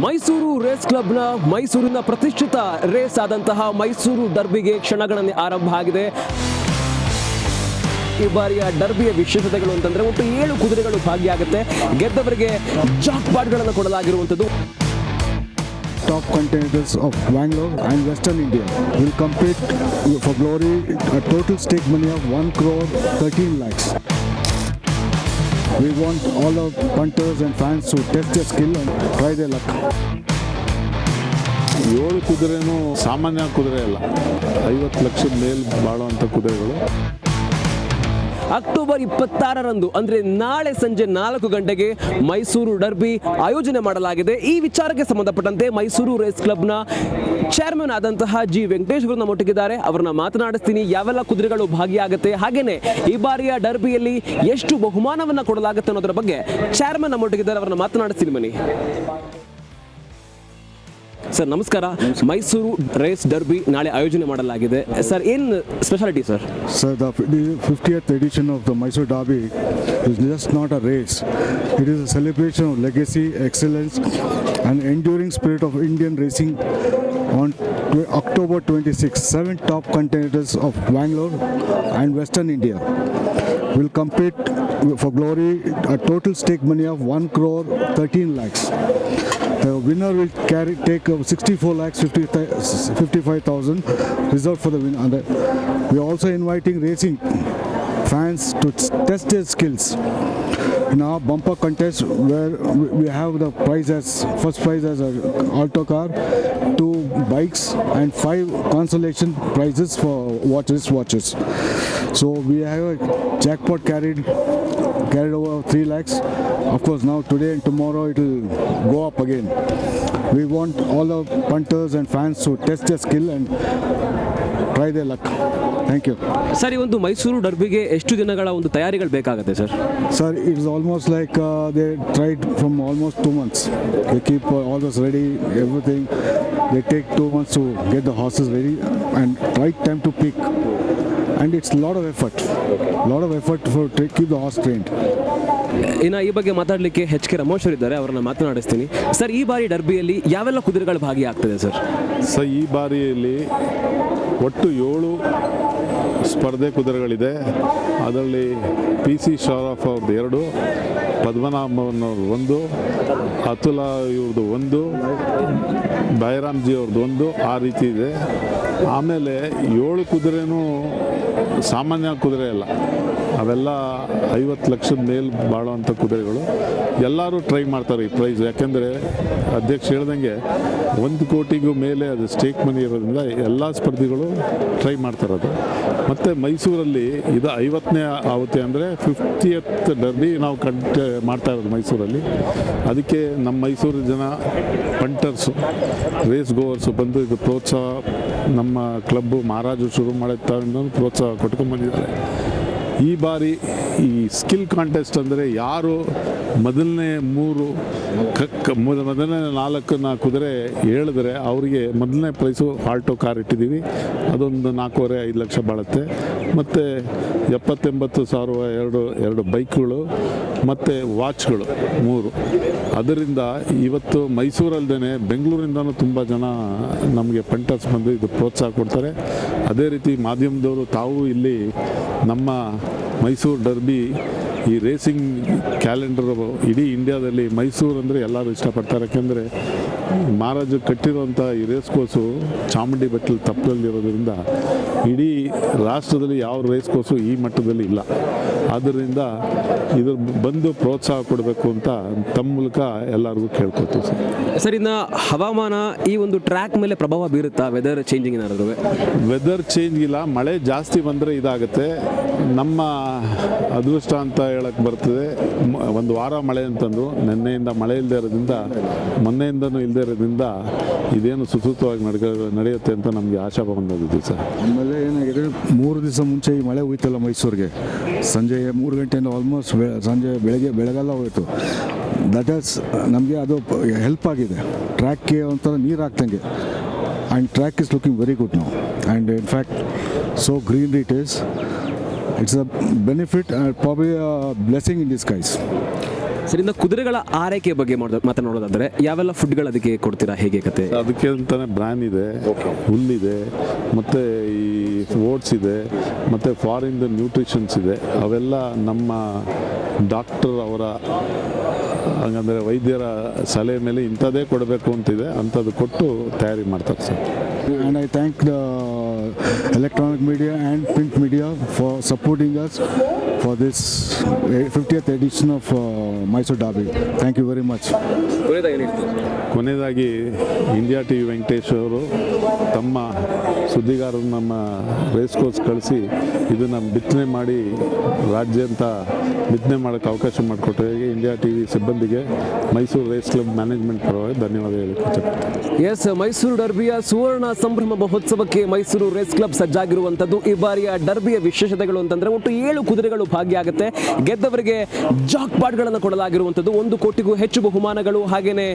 Mysuru race ಕ್ಲಬ್ನ ಮೈಸೂರಿನ ಪ್ರತಿಷ್ಠಿತ ರೇಸ್ ಆದಂತಹ ಮೈಸೂರು ಡರ್ಬಿಗೆ ಕ್ಷಣಗಣನೆ ಆರಂಭ ಆಗಿದೆ. ಈ ಬಾರಿಯ ಡರ್ಬಿಯ ವಿಶೇಷತೆಗಳು ಅಂತಂದ್ರೆ ಒಟ್ಟು ಏಳು ಕುದುರೆಗಳು ಭಾಗಿಯಾಗುತ್ತೆ. ಗೆದ್ದವರಿಗೆ ಜಾಕ್ ಬಾಡ್ಗಳನ್ನು ಕೊಡಲಾಗಿರುವಂಥದ್ದು. Top contenders of Bangalore and Western India will compete for glory. A total stake money of 1 crore 13 lakhs. We want all our punters and fans to test their skill and try their luck. ಏಳು ಕುದುರೆನೂ ಸಾಮಾನ್ಯ ಕುದುರೆ ಅಲ್ಲ ಐವತ್ತು ಲಕ್ಷದ ಮೇಲೆ ಬಾಳುವಂಥ ಕುದುರೆಗಳು October ಇಪ್ಪತ್ತಾರರಂದು, ಅಂದ್ರೆ ನಾಳೆ ಸಂಜೆ ನಾಲ್ಕು ಗಂಟೆಗೆ ಮೈಸೂರು ಡರ್ಬಿ ಆಯೋಜನೆ ಮಾಡಲಾಗಿದೆ. ಈ ವಿಚಾರಕ್ಕೆ ಸಂಬಂಧಪಟ್ಟಂತೆ ಮೈಸೂರು ರೇಸ್ ಕ್ಲಬ್ನ ಚೇರ್ಮನ್ ಆದಂತಹ ಜಿ ವೆಂಕಟೇಶ್ ಅವರು ನಮ್ಮೊಟ್ಟಿಗಿದ್ದಾರೆ. ಅವರನ್ನ ಮಾತನಾಡಿಸ್ತೀನಿ. ಯಾವೆಲ್ಲ ಕುದುರೆಗಳು ಭಾಗಿಯಾಗುತ್ತೆ, ಹಾಗೇನೆ ಈ ಬಾರಿಯ ಡರ್ಬಿಯಲ್ಲಿ ಎಷ್ಟು ಬಹುಮಾನವನ್ನ ಕೊಡಲಾಗುತ್ತೆ ಅನ್ನೋದರ ಬಗ್ಗೆ ಚೇರ್ಮನ್ ನಮ್ಮೊಟ್ಟಿಗಿದ್ದಾರೆ. ಅವರನ್ನ ಮಾತನಾಡಿಸ್ತೀನಿ ಬನ್ನಿ ಸರ್ ನಮಸ್ಕಾರ. ಮೈಸೂರು ರೇಸ್ ಡರ್ಬಿ ನಾಳೆ ಆಯೋಜನೆ ಮಾಡಲಾಗಿದೆ. ಸರ್ ಏನ್ speciality sir? Sir fifty eighth edition of the Mysuru derby is just not a race. It is a celebration of legacy excellence and enduring spirit of Indian racing on October twenty six seven top contenders of Bangalore and western India. Will compete for glory a total stake money of 1 crore 13 lakhs. The winner will carry take uh, 64 lakhs 50 55,000 reserved for the winner. Uh, we are also inviting racing fans to test their skills in our bumper contest where we- have the prize as first prize as an alto car, two bikes and five consolation prizes for watches watches. So we have a jackpot carried carried over 3 lakhs. Of course, now today and tomorrow it will go up again. We want all the punters and fans to test their skill and try the luck thank you sir ಈ ಒಂದು ಮೈಸೂರು ಡರ್ಬಿಗೆ ಎಷ್ಟು ದಿನಗಳ ಒಂದು ತಯಾರಿಗಳು ಬೇಕಾಗುತ್ತೆ sir? Sir it's almost like they tried from almost two months they keep almost ready everything they take two months to get the horses ready and right time to pick time it's lot of effort lot of effort for lot of effort for to keep the horse trained. ಇನ್ನು ಈ ಬಗ್ಗೆ ಮಾತಾಡಲಿಕ್ಕೆ H K Ramesh ಅವರು ಇದ್ದಾರೆ ಅವರನ್ನ ಮಾತನಾಡಿಸ್ತೀನಿ. Sir ಈ ಬಾರಿ ಡರ್ಬಿಯಲ್ಲಿ ಯಾವೆಲ್ಲ ಕುದುರೆಗಳು ಭಾಗಿಯಾಗ್ತದೆ ಸರ್ ಸರ್ ಈ ಬಾರಿಯಲ್ಲಿ ಒಟ್ಟು ಏಳು ಸ್ಪರ್ಧೆ ಕುದುರೆಗಳಿದೆ. ಅದರಲ್ಲಿ ಪಿ ಸಿ ಶಾರಫ್ ಅವ್ರದ್ದು ಎರಡು ಪದ್ಮನಾಭನ್ ಅವ್ರದ್ದು ಒಂದು ಅತುಲ ಇವ್ರದ್ದು ಒಂದು ಬೈರಾಮ್ಜಿ ಅವ್ರದ್ದು ಒಂದು ಆ ರೀತಿ ಇದೆ. ಆಮೇಲೆ ಏಳು ಕುದುರೆನೂ ಸಾಮಾನ್ಯ ಕುದುರೆ ಅಲ್ಲ. ಅವೆಲ್ಲ ಐವತ್ತು ಲಕ್ಷದ ಮೇಲೆ ಬಾಳುವಂಥ ಕುದುರೆಗಳು. ಎಲ್ಲರೂ ಟ್ರೈ ಮಾಡ್ತಾರೆ ಈ ಪ್ರೈಸ್ ಯಾಕೆಂದರೆ ಅಧ್ಯಕ್ಷ ಹೇಳ್ದಂಗೆ ಒಂದು ಕೋಟಿಗೂ ಮೇಲೆ ಅದು ಸ್ಟೇಕ್ ಮನಿ ಇರೋದ್ರಿಂದ ಎಲ್ಲ ಸ್ಪರ್ಧಿಗಳು ಟ್ರೈ ಮಾಡ್ತಾರೆ ಅದು. ಮತ್ತು ಮೈಸೂರಲ್ಲಿ ಇದು ಐವತ್ತನೇ ಆವೃತ್ತಿ ಅಂದರೆ ಫಿಫ್ಟಿಯತ್ ಡರ್ಬಿ ನಾವು ಕಂಟ ಮಾಡ್ತಾ ಇರೋದು ಮೈಸೂರಲ್ಲಿ. ಅದಕ್ಕೆ ನಮ್ಮ ಮೈಸೂರು ಜನ ಪಂಟರ್ಸು ರೇಸ್ ಗೋವರ್ಸು ಬಂದು ಇದು ಪ್ರೋತ್ಸಾಹ ನಮ್ಮ ಕ್ಲಬ್ಬು ಮಹಾರಾಜರು ಶುರು ಮಾಡಿದ ಪ್ರೋತ್ಸಾಹ ಕೊಟ್ಕೊಂಡು ಬಂದಿದ್ದಾರೆ. ಈ ಬಾರಿ ಈ ಸ್ಕಿಲ್ ಕಾಂಟೆಸ್ಟ್ ಅಂದರೆ ಯಾರು ಮೊದಲನೇ ಮೂರು ಕಕ್ಕ ಮೊದಲನೇ ನಾಲ್ಕನ್ನ ಕುದುರೆ ಹೇಳಿದ್ರೆ ಅವರಿಗೆ ಮೊದಲನೇ ಪ್ರೈಸು ಆಲ್ಟೋ ಕಾರ್ ಇಟ್ಟಿದ್ದೀವಿ. ಅದೊಂದು ನಾಲ್ಕೂವರೆ ಐದು ಲಕ್ಷ ಬಾಳುತ್ತೆ. ಮತ್ತು ಎಪ್ಪತ್ತೆಂಬತ್ತು ಸಾವಿರ ಎರಡು ಎರಡು ಬೈಕ್ಗಳು, ಮತ್ತು ವಾಚ್ಗಳು ಮೂರು. ಅದರಿಂದ ಇವತ್ತು ಮೈಸೂರಲ್ಲದೇ ಬೆಂಗಳೂರಿಂದನೂ ತುಂಬ ಜನ ನಮಗೆ ಪಂಟರ್ಸ್ ಬಂದು ಇದು ಪ್ರೋತ್ಸಾಹ ಕೊಡ್ತಾರೆ. ಅದೇ ರೀತಿ ಮಾಧ್ಯಮದವರು ತಾವು ಇಲ್ಲಿ ನಮ್ಮ ಮೈಸೂರು ಡರ್ಬಿ ಈ ರೇಸಿಂಗ್ ಕ್ಯಾಲೆಂಡರ್ ಇಡೀ ಇಂಡಿಯಾದಲ್ಲಿ ಮೈಸೂರು ಅಂದರೆ ಎಲ್ಲರೂ ಇಷ್ಟಪಡ್ತಾರೆ. ಯಾಕೆಂದರೆ ಮಹಾರಾಜರು ಕಟ್ಟಿರುವಂಥ ಈ ರೇಸ್ ಕೋರ್ಸು ಚಾಮುಂಡಿ ಬೆಟ್ಟಲು ತಪ್ಪಲಲ್ಲಿರೋದ್ರಿಂದ ಇಡೀ ರಾಷ್ಟ್ರದಲ್ಲಿ ಯಾವ ರೇಸ್ ಕೋಸು ಈ ಮಟ್ಟದಲ್ಲಿ ಇಲ್ಲ. ಆದ್ದರಿಂದ ಇದ್ರ ಬಂದು ಪ್ರೋತ್ಸಾಹ ಕೊಡಬೇಕು ಅಂತ ತಮ್ಮ ಮೂಲಕ ಎಲ್ಲರಿಗೂ ಕೇಳ್ಕೊತೀವಿ ಸರ್. ಸರ್ ಇನ್ನು ಹವಾಮಾನ ಈ ಒಂದು ಟ್ರ್ಯಾಕ್ ಮೇಲೆ ಪ್ರಭಾವ ಬೀರುತ್ತಾ? ವೆದರ್ ಚೇಂಜಿಂಗ್ ಏನಾದರೂ? ವೆದರ್ ಚೇಂಜ್ ಇಲ್ಲ ಮಳೆ ಜಾಸ್ತಿ ಬಂದರೆ ಇದಾಗುತ್ತೆ. ನಮ್ಮ ಅದೃಷ್ಟ ಅಂತ ಹೇಳಕ್ಕೆ ಬರ್ತದೆ. ಒಂದು ವಾರ ಮಳೆ ಅಂತಂದು, ನಿನ್ನೆಯಿಂದ ಮಳೆ ಇಲ್ಲದೆ ಇರೋದ್ರಿಂದ, ಮೊನ್ನೆಯಿಂದನೂ ಇಲ್ಲದೆ ಇರೋದ್ರಿಂದ ಇದೇನು ಸುಸೂತ್ರವಾಗಿ ನಡ್ಕ, ನಡೆಯುತ್ತೆ ಅಂತ ನಮಗೆ ಆಶಾ ಬಂದಿದ್ದೀವಿ ಸರ್. ಆಮೇಲೆ ಏನಾಗಿದೆ? ಮೂರು ದಿವಸ ಮುಂಚೆ ಈ ಮಳೆ ಹೋಯ್ತಲ್ಲ ಮೈಸೂರಿಗೆ. ಸಂಜೆ ಮೂರು ಗಂಟೆಯಿಂದ ಆಲ್ಮೋಸ್ಟ್ ಸಂಜೆ ಬೆಳಗ್ಗೆ ಬೆಳಗೆಲ್ಲ ಹೋಯಿತು. ದಟ್ ಈಸ್ ನಮಗೆ ಅದು ಹೆಲ್ಪ್ ಆಗಿದೆ. ಟ್ರ್ಯಾಕ್ಗೆ ಒಂಥರ ನೀರು ಹಾಕ್ದಂಗೆ. And track is looking very good ನಾವು and in fact so green it is it's a benefit and probably blessing in this case sir ಇನ್ನು ಕುದುರೆಗಳ ಆರೈಕೆ ಬಗ್ಗೆ ಮಾತನಾಡೋದಾದ್ರೆ ಯಾವೆಲ್ಲ ಫುಡ್ಗಳು ಅದಕ್ಕೆ ಕೊಡ್ತೀರಾ? ಹೇಗೆ ಕತೆ? ಅದಕ್ಕೆ ಅಂತಾನೆ ಬ್ರ್ಯಾನ್ ಇದೆ ಹುಲ್ಲಿದೆ ಮತ್ತು ಈ ಓಟ್ಸ್ ಇದೆ ಮತ್ತು ಫಾರಿನ್ದು ನ್ಯೂಟ್ರಿಷನ್ಸ್ ಇದೆ. ಅವೆಲ್ಲ ನಮ್ಮ ಡಾಕ್ಟರ್ ಅವರ ಹಂಗಂದರೆ ವೈದ್ಯರ ಸಲಹೆ ಮೇಲೆ ಇಂಥದ್ದೇ ಕೊಡಬೇಕು ಅಂತಿದೆ ಅಂಥದ್ದು ಕೊಟ್ಟು ತಯಾರಿ ಮಾಡ್ತಾರೆ sir. And I thank the electronic media and print media for supporting us for this 50th edition of uh, Mysore Derby. Thank you very much. ಕೊನೆಯದಾಗಿ ಇಂಡಿಯಾ ಟಿ ವಿ ವೆಂಕಟೇಶ್ ಅವರು ತಮ್ಮ ಸುದ್ದಿಗಾರರು ನಮ್ಮ ರೇಸ್ ಕೋರ್ಸ್ ಕಳಿಸಿ ಇದನ್ನು ಬಿತ್ತನೆ ಮಾಡಿ ರಾಜ್ಯಾದ್ಯಂತ ಬಿತ್ತನೆ ಮಾಡೋಕ್ಕೆ ಅವಕಾಶ ಮಾಡಿಕೊಟ್ಟರಿಗೆ ಇಂಡಿಯಾ ಟಿ ವಿ ಸಿಬ್ಬಂದಿಗೆ ಮೈಸೂರು ರೇಸ್ ಕ್ಲಬ್ ಮ್ಯಾನೇಜ್ಮೆಂಟ್ ಪರವಾಗಿ ಧನ್ಯವಾದ ಇಚ್ಛೆಪಡ್ತೀನಿ ಎಸ್ ಮೈಸೂರು ಡರ್ಬಿಯ ಸುವರ್ಣ ಸಂಭ್ರಮ ಮಹೋತ್ಸವಕ್ಕೆ ಮೈಸೂರು ರೇಸ್ ಕ್ಲಬ್ ಸಜ್ಜಾಗಿರುವಂಥದ್ದು ಈ ಬಾರಿಯ ಡರ್ಬಿಯ ವಿಶೇಷತೆಗಳು ಅಂತಂದರೆ ಒಟ್ಟು ಏಳು ಕುದುರೆಗಳು ಭಾಗಿಯಾಗುತ್ತೆ ಗೆದ್ದವರಿಗೆ ಜಾಕ್ಗಳನ್ನು ಕೊಡಲಾಗಿರುವಂಥದ್ದು. ಒಂದು ಕೋಟಿಗೂ ಹೆಚ್ಚು ಬಹುಮಾನಗಳು ಹಾಗೆಯೇ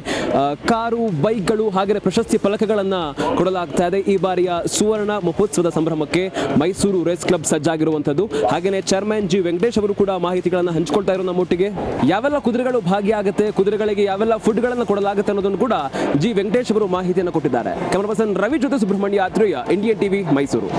ಕಾರು, ಬೈಕ್ಗಳು ಹಾಗೆಯೇ ಪ್ರಶಸ್ತಿ ಫಲಕಗಳನ್ನು ಕೊಡಲಾಗ್ತಾ ಇದೆ. ಈ ಬಾರಿಯ ಸುವರ್ಣ ಮಹೋತ್ಸವದ ಸಂಭ್ರಮಕ್ಕೆ ಮೈಸೂರು ರೇಸ್ ಕ್ಲಬ್ ಸಜ್ಜಾಗಿರುವಂಥದ್ದು. ಹಾಗೆಯೇ ಚೇರ್ಮನ್ ಜಿ. ವೆಂಕಟೇಶ್ ಅವರು ಕೂಡ ಮಾಹಿತಿಗಳನ್ನು ಹಂಚಿಕೊಳ್ತಾ ಇರೋ ನಮ್ಮೊಟ್ಟಿಗೆ ಯಾವೆಲ್ಲ ಕುದುರೆಗಳು ಭಾಗಿಯಾಗುತ್ತೆ ಕುದುರೆಗಳಿಗೆ ಯಾವೆಲ್ಲ ಫುಡ್ಗಳನ್ನು ಕೊಡಲಾಗುತ್ತೆ ಅನ್ನೋದನ್ನು ಕೂಡ ಜಿ. ವೆಂಕಟೇಶ್ ಅವರು ಮಾಹಿತಿಯನ್ನು ಕೊಟ್ಟಿದ್ದಾರೆ. ಕ್ಯಾಮರಾ ಪರ್ಸನ್ ರವಿ ಜೊತೆ ಸುಬ್ರಹ್ಮಣ್ಯ ಆತ್ರೇಯ ಇಂಡಿಯನ್ ಟಿವಿ ಮೈಸೂರು.